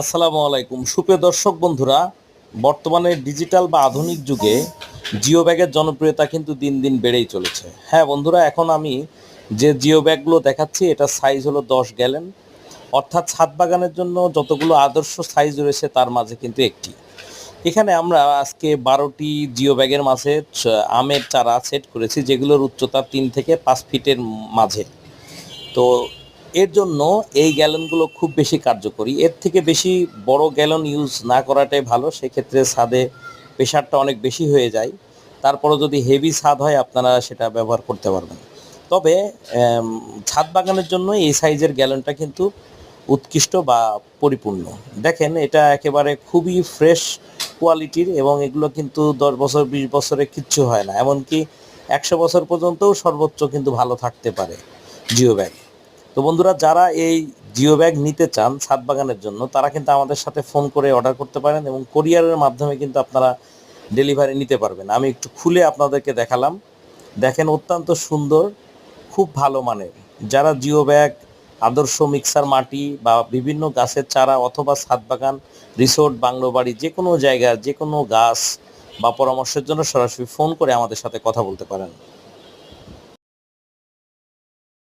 আসসালামু আলাইকুম। সুপ্রিয় দর্শক বন্ধুরা, বর্তমানে ডিজিটাল বা আধুনিক যুগে জিও ব্যাগের জনপ্রিয়তা কিন্তু দিন দিন বেড়েই চলেছে। হ্যাঁ বন্ধুরা, এখন আমি যে জিও ব্যাগগুলো দেখাচ্ছি, এটা সাইজ হলো দশ গ্যালেন অর্থাৎ ছাদ বাগানের জন্য যতগুলো আদর্শ সাইজ রয়েছে তার মাঝে কিন্তু একটি। এখানে আমরা আজকে বারোটি জিও ব্যাগের মাঝে আমের চারা সেট করেছি, যেগুলোর উচ্চতা তিন থেকে পাঁচ ফিটের মাঝে। তো এর জন্য এই গ্যালনগুলো খুব বেশি কার্যকরী। এর থেকে বেশি বড় গ্যালন ইউজ না করাটাই ভালো, সেক্ষেত্রে ছাদে প্রেশারটা অনেক বেশি হয়ে যায়। তারপরও যদি হেভি ছাদ হয়, আপনারা সেটা ব্যবহার করতে পারবেন। তবে ছাদ বাগানের জন্য এই সাইজের গ্যালনটা কিন্তু উৎকৃষ্ট বা পরিপূর্ণ। দেখেন, এটা একেবারে খুবই ফ্রেশ কোয়ালিটির এবং এগুলো কিন্তু দশ বছর, বিশ বছরে কিচ্ছু হয় না। এমনকি একশো বছর পর্যন্তও সর্বোচ্চ কিন্তু ভালো থাকতে পারে জিও ব্যাগ। তো বন্ধুরা, যারা এই জিও ব্যাগ নিতে চান ছাদ বাগানের জন্য, তারা কিন্তু আমাদের সাথে ফোন করে অর্ডার করতে পারেন এবং কোরিয়ারের মাধ্যমে কিন্তু আপনারা ডেলিভারি নিতে পারবেন। আমি একটু খুলে আপনাদেরকে দেখালাম। দেখেন, অত্যন্ত সুন্দর, খুব ভালো মানের। যারা জিও ব্যাগ, আদর্শ মিক্সার মাটি বা বিভিন্ন গাছের চারা অথবা ছাদ বাগান, রিসোর্ট, বাংলো বাড়ি, যে কোনো জায়গায়, যে কোনো গাছ বা পরামর্শের জন্য সরাসরি ফোন করে আমাদের সাথে কথা বলতে পারেন।